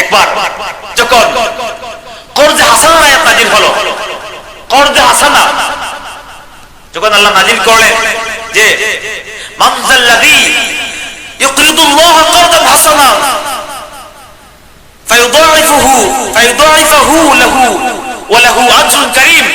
একবার, যখন কর্জে হাসানা আয়াত নাজিল হলো, কর্জে হাসানা যখন আল্লাহ নাজিল করলেন যে মামজাল্লাযী ইউকরিদুল্লাহ কর্দান হাসানা, ফায়ুদাইফুহু ফায়ুদাইফুহু লাহু ওয়া লাহু আজরুন কারীম।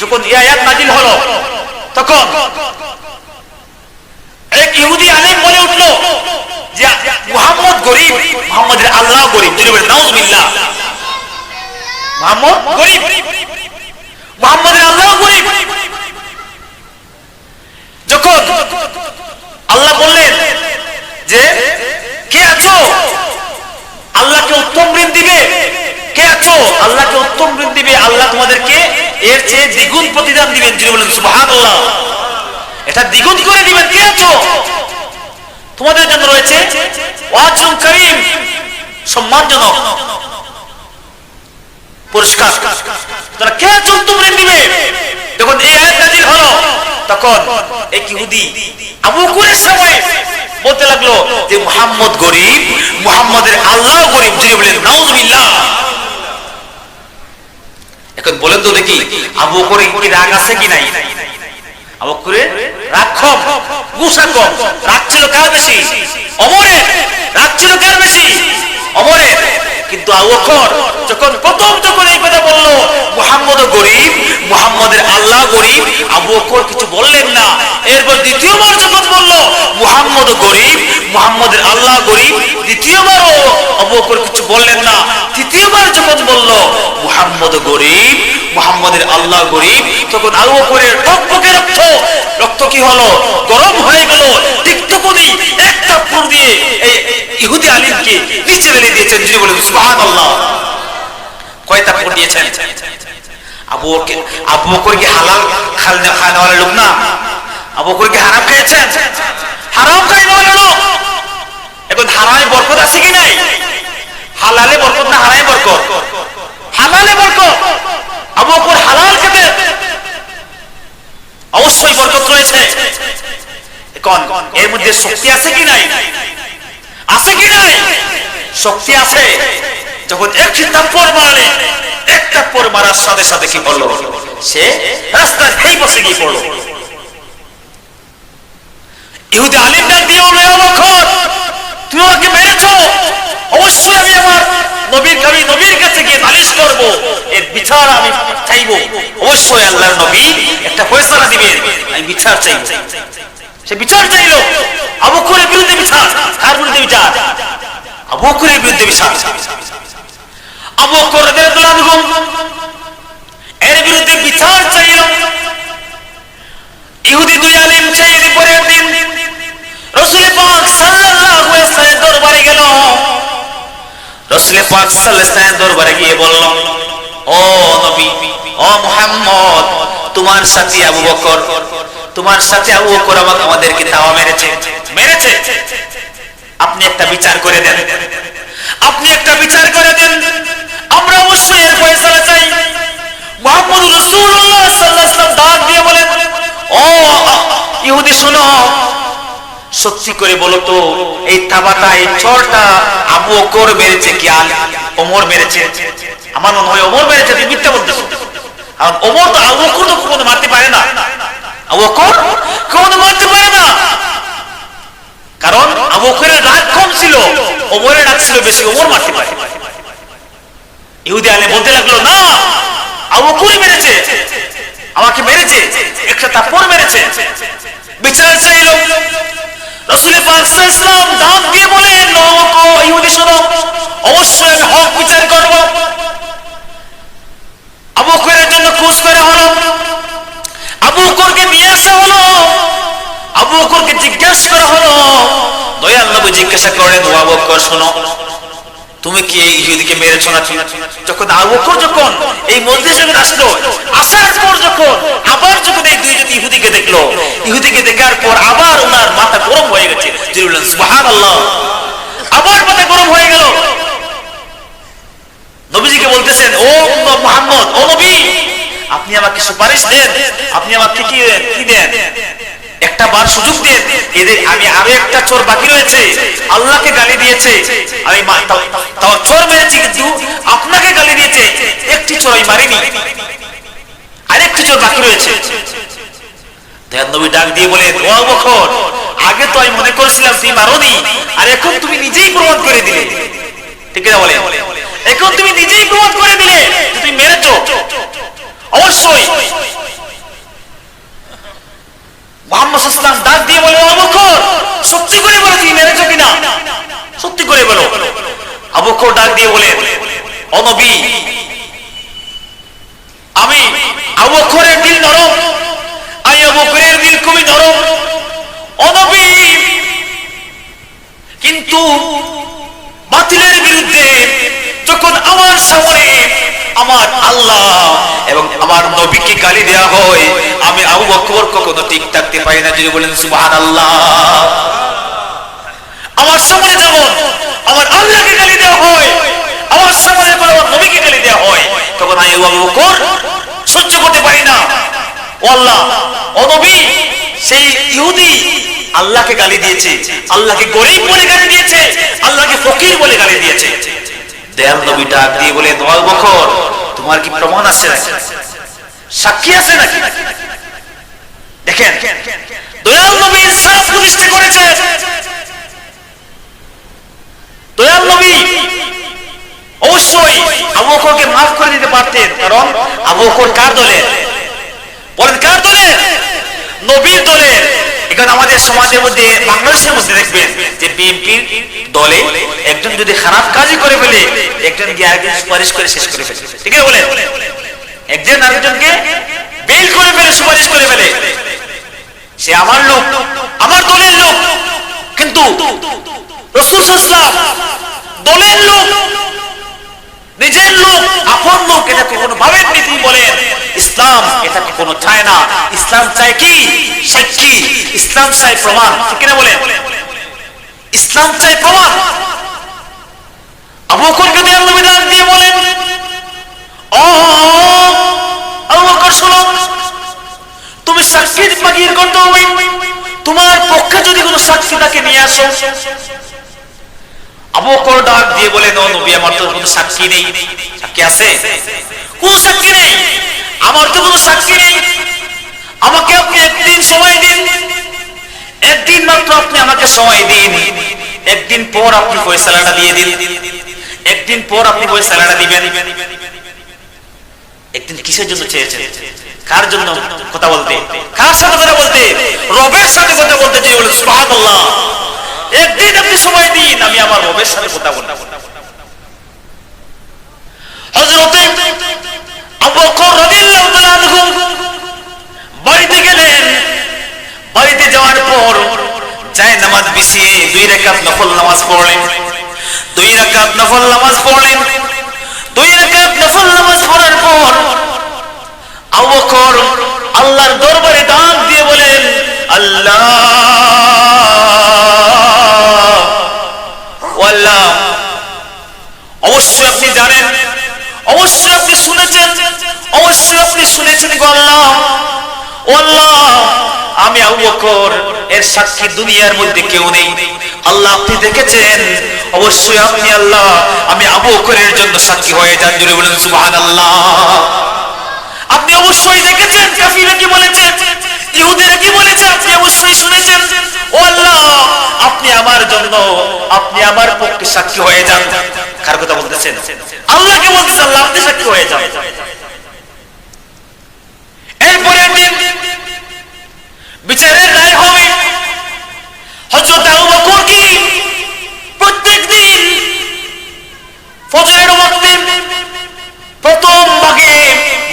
যখন এই আয়াত নাজিল হলো, তখন মুহাম্মদের যখন আল্লাহ বললেন যে, কে আছো? আল্লাহকে উত্তম ঋণ দিবে। কে আছো? আল্লাহকে উত্তম ঋণ দিবে। আল্লাহ তোমাদেরকে এর চেয়ে দ্বিগুণ প্রতিদান দিবেন। যিনি বলেন, সুবহানাল্লাহ। এটা দ্বিগুণ করে দিবেন। কে আছো? তোমাদের জন্য রয়েছে সম্মানজনক। পুরস্কার। তারা কে দিবে যখন এই হলো। তখন এক ইহুদি আবু কুরের সময় বলতে লাগল যে, মুহাম্মদ গরিব, মুহাম্মদের আল্লাহ গরিব, যিনি বলেন, নাউজুবিল্লাহ। এখন বলেন তো দেখি, আবু করে রাগ আছে কি নাই? গরিব, মুহাম্মদের আল্লাহ গরিব আবু বকর কিছু বললেন না। এরপর দ্বিতীয়বার যখন বলল, মুহাম্মদ গরিব, মুহাম্মদের আল্লাহ গরিব, দ্বিতীয়বারও আবু বকর কিছু বললেন না। তৃতীয়বার যখন বলল, মুহাম্মদ গরিব আল্লাহ গরিব, তখন আবু বকরের টকবকে রক্ত কি হলো? গরম হয়ে গেল। তিক্তপদি একটা পুর দিয়ে এই ইহুদি আলিমকে নিচে ফেলে দিয়েছেন। যিনি বলেন, সুবহানাল্লাহ। কয়টা পুর দিয়েছেন? আবু বকর আবু বকর কি হালাল খালনা খাওয়ার লোক না? আবু বকর কি হারাম খেয়েছেন? হারাম খাই না লোক। এখন হারামে বরকত আছে কি নাই হালালে বরকত না হারামে বরকত হালালে বরকত আবু বকর হালাল খেতেন অবশ্যই বরকত রয়েছে এখন এর মধ্যে শক্তি আছে কি নাই? আছে কি নাই? শক্তি আছে। যখন একটি থাপ্পড় মারলে একটা পর মারার সাথে সাথে কি করল সে রাস্তায় সেই বসে গিয়ে পড়ল। ইহুদি আলিম ডাক দিয়ে বলল "ও তুমি আমাকে মেরেছো। অবশ্যই আমি আমার নবীর আমি নবীর কাছে গিয়ে নালিশ করব। এর বিচার আমি চাইব। অবশ্যই আল্লাহর নবী একটা ফয়সালা দিবেন। আমি বিচার চাইব। সে বিচার চাইলো। আবু বকরের বিরুদ্ধে বিচার। কার বিরুদ্ধে বিচার? আবু বকরের বিরুদ্ধে বিচার। আবু বকর রাদিয়াল্লাহু আনহু এর বিরুদ্ধে বিচার চাইল। ইহুদি দুই আলিম চাইলে পরের দিন রসুল পাক সাল্লাল্লাহু আলাইহি ওয়াসাল্লাম দরবারে গেল। রসুল পাক সাল্লাল্লাহু আলাইহি দরবারে গিয়ে বলল, ও নবী, ও মুহাম্মদ, তোমার সাথী আবু বকর তোমার সাথে আবু আমাদেরকে তাওয়া মেরেছে। মেরেছে? আপনি একটা বিচার করে দেন। আপনি একটা বিচার করে দেন। আমরা অবশ্যই এর ফয়সালা চাই। মুহাম্মদ রাসূলুল্লাহ সাল্লাল্লাহু আলাইহি দিয়ে বলেন, ও, ইহুদি শোনো, সত্যি করে বলো তো, এই তাবাটা এই চরটা আবু বকর মেরেছে কি আল ওমর মেরেছে? আমার মনে হয় ওমর মেরেছে, তুমি মিথ্যা বলতেছো। ওমর তো আবু বকর তো কখনো মারতে পারে না। আবু কখনো মারতে পারে না। কারণ আবু রাগ কম ছিল, ওমরের রাগ ছিল বেশি, ওমর মারতে পারে। ইহুদি আলে বলতে লাগল, না আবু মেরেছে, আমাকে মেরেছে, একটা তাপর মেরেছে। বিচার চাইল। রসুল পাক ইসলাম দাম দিয়ে বলেন ইহুদি শোনো অবশ্যই আমি হক করব আবু বকরের জন্য খোঁজ করা হলো আবু বকরকে নিয়ে আসা হলো আবু বকরকে জিজ্ঞাসা করা হলো। দয়াল নবী জিজ্ঞাসা করেন ও বকর, শোনো, তুমি কি এই ইহুদিকে মেরেছো না যখন আবু বকর যখন এই মসজিদে যখন আসলো, আসার পর যখন আবার যখন এই দুইজন ইহুদিকে দেখল, ইহুদিকে দেখার পর আবার ওনার মাথা গরম হয়ে গেছে। বললেন, সুবহানাল্লাহ। আবার মাথা গরম হয়ে গেল। নবীজিকে বলতেছেন, ও মোহাম্মদ, ও নবী, আপনি আমাকে সুপারিশ দেন, আপনি আমাকে কি দেন? একটা বার সুযোগ দিয়ে এদের আমি আরও একটা চোর বাকি রয়েছে, আল্লাহকে গালি দিয়েছে। আমি তাও চোর মেরেছি কিন্তু আপনাকে গালি দিয়েছে, একটি চোর আমি মারিনি। আরেকটি চোর বাকি রয়েছে। অবশ্যই মোহাম্মদ দিয়ে বলে, ও আবু বকর, সত্যি করে বলো মেরেছো কিনা? সত্যি করে বলো। ডাক দিয়ে বলে আমি আবু বকরের দিল নরম, আমি খুবই নরম। ও কিন্তু বাতিলের বিরুদ্ধে যখন আমার সামনে আমার আল্লাহ এবং আমার নবীকে গালি দেওয়া হয়, আমি আবু বকর কখনো ঠিক থাকতে পারি না যদি বলেন, সুবহানাল্লাহ। আমার সামনে যেমন, আমার আল্লাহকে গালি দেওয়া হয়, আমার সামনে যখন আমার নবীকে গালি দেওয়া হয়, তখন আমি আবু বকর সহ্য করতে পারি না। ও আল্লাহ, ও নবী, সেই ইহুদি আল্লাহকে গালি দিয়েছে, আল্লাহকে গরিব বলে গালি দিয়েছে, আল্লাহকে ফকির বলে গালি দিয়েছে। দয়াল নবী ডাক দিয়ে বলে দয়াল বকর তোমার কি প্রমাণ আছে সাক্ষী আছে নাকি? দেখেন, দয়াল নবী ইনসাফ প্রতিষ্ঠা করেছে। দয়াল নবী অবশ্যই আবু মাফ করে দিতে পারতেন, কারণ আবু কার দলের? বলেন, কার দলের? নবীর দলের। এখানে আমাদের সমাজের মধ্যে, বাংলাদেশের মধ্যে দেখবেন যে বিএনপির দলে একজন যদি খারাপ কাজই করে ফেলে, একজন গিয়ে আরেকজন সুপারিশ করে শেষ করে ফেলে। ঠিক আছে বলে একজন আরেকজনকে বেল করে ফেলে, সুপারিশ করে ফেলে। সে আমার লোক, আমার দলের লোক। কিন্তু রসুল ইসলাম দলের লোক। নিজের লোক, আপন লোক এটা কখনো ভাবেননি তিনি বলেন ইসলাম এটা কখনো চায় না। ইসলাম চায় কি? সাক্ষী ইসলাম চায় প্রমাণ। কিনা বলেন? ইসলাম চায় প্রমাণ। দিয়ে বলেন তুমি সাক্ষী বাগির করতে তোমার পক্ষে যদি কোনো সাক্ষী তাকে নিয়ে আসো একদিন আপনি পর আপনি দিয়ে দিন। একদিন পর আপনি দিবেন। একদিন কিসের জন্য চেয়েছেন? কার জন্য? কথা বলতে। কার সাথে কথা বলতে? রবের সাথে কথা বলতে চেয়ে বলে একদিন আপনি সময় দিন, আমি আমার রবের সাথে কথা বলব। হযরতে বাড়িতে গেলেন। বাড়িতে যাওয়ার পর যায় নামাজ বিছিয়ে দুই রাকাত নফল নামাজ পড়লেন। দুই নফল নামাজ পড়লেন। অবশ্যই আপনি শুনেছেন আল্লাহ। আল্লাহ, আমি আবু বকর, এর সাক্ষী দুনিয়ার মধ্যে কেউ নেই। আল্লাহ, আপনি দেখেছেন? অবশ্যই আপনি আল্লাহ, আমি আবু বকরের জন্য সাক্ষী হয়ে যান। জুড়ে বলেন, সুবহানাল্লাহ। আপনি অবশ্যই দেখেছেন কাফিরা কি বলেছে? ইহুদিরা কি বলেছে? আপনি অবশ্যই শুনেছেন। ও আল্লাহ, আপনি আমার জন্য, আপনি আমার পক্ষে সাক্ষী হয়ে যান। কার কথা বলতেছেন? আল্লাহকে বলতেছেন, আল্লাহ, আপনি সাক্ষী হয়ে যান এরপরে দিন বিচারের রায় হবে। হযরত আবু বকর কি প্রত্যেক দিন ফজরের ওয়াক্তে প্রথম ভাগে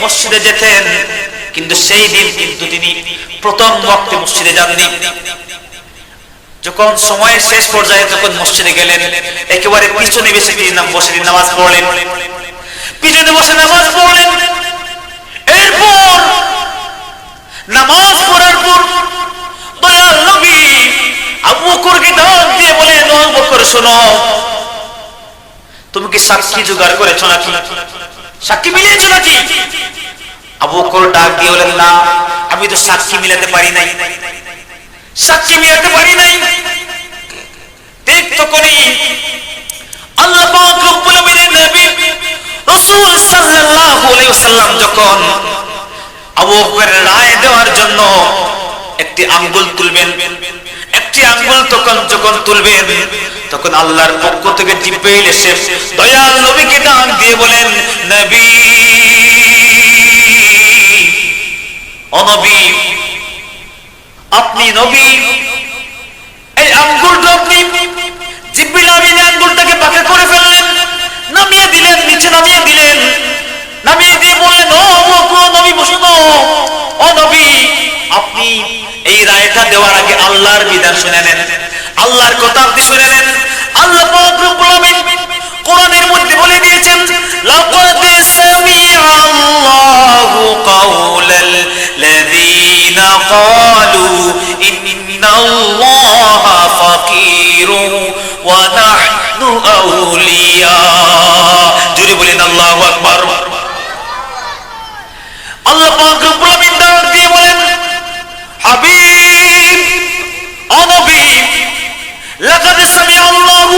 মসজিদে যেতেন, কিন্তু সেই দিন কিন্তু তিনি প্রথম ওয়াক্তে মসজিদে যাননি। যখন সময়ের শেষ পর্যায়ে যখন মসজিদে গেলেন, একেবারে পিছনে বেশি তিনি বসে নামাজ পড়লেন। পিছনে বসে নামাজ পড়লেন। এরপর নামাজ পড়ার পর দয়াল নবী আবু বকরকে ডাক দিয়ে বলেন, ও আবু বকর, শোনো। তুমি কি সাক্ষী জোগাড় করেছ নাকি? সাক্ষী মিলিয়েছো নাকি? আবু বকর ডাক দিয়ে বলেন, না, আমি তো সাক্ষী মিলাতে পারি নাই। সাক্ষী মিলাতে পারি নাই। ঠিক তখনই আল্লাহ পাক রব্বুল আমিনের নবী রাসূল সাল্লাল্লাহু আলাইহি ওয়াসাল্লাম যখন আবু বকরের দেওয়ার জন্য একটি আঙ্গুল তুলবেন। একটি আঙ্গুল তখন যখন তুলবেন, তখন আল্লাহর পক্ষ থেকে জিব্রাইল এসে দয়াল নবীকে ডাক দিয়ে বলেন, নবী অনবী আপনি নবী, এই আঙ্গুলটা আপনি জিব্রিল আমিন আঙ্গুলটাকে পাকা করে ফেললেন নামিয়ে দিলেন নিচে নামিয়ে দিলেন নামিয়ে দিয়ে বললেন ও অমুক ও নবী বসুন ও নবী আপনি এই রায়টা দেওয়ার আগে আল্লাহর বিধান শুনে নেন। আল্লাহর কথা আপনি শুনে নেন। আল্লাহ কোরআনের মধ্যে বলে দিয়েছেন, লাকাদ আল্লাহু রব্বুল আমিন ডাক দিয়ে বলেন হাবিব ও নবী লাকাদ সামিআ আল্লাহু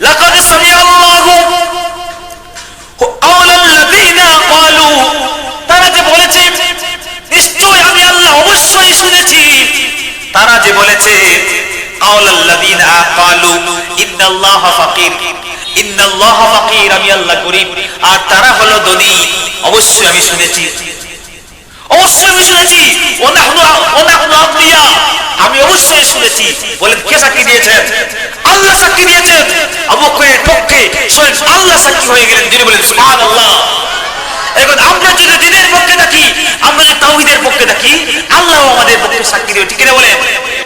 লাকাদ সামিআ আল্লাহু আওলাল্লাযীনা ক্বালু তারা যে বলেছে নিশ্চয় আমি আল্লাহ অবশ্যই শুনেছি তারা যে বলেছে আওলাল্লাযীনা ক্বালু ইন্নাল্লাহা ফাকির ইন্নাল্লাহা ফাকির, আমি আল্লাহ গরিব আর তারা হলো ধনী অবশ্যই আমি শুনেছি। অবশ্যই আমি শুনেছি। ওনাহনু ওনাহনু আমি অবশ্যই শুনেছি। বলেন, কে সাক্ষী দিয়েছেন? আল্লাহ সাক্ষী দিয়েছেন। আবু পক্ষে স্বয়ং আল্লাহ সাক্ষী হয়ে গেলেন। যিনি বলেন, সুবহানাল্লাহ। এখন আমরা যদি দিনের পক্ষে থাকি, আমরা যদি পক্ষে থাকি, আল্লাহ আমাদের পক্ষে সাক্ষী দিবে ঠিক বলেন?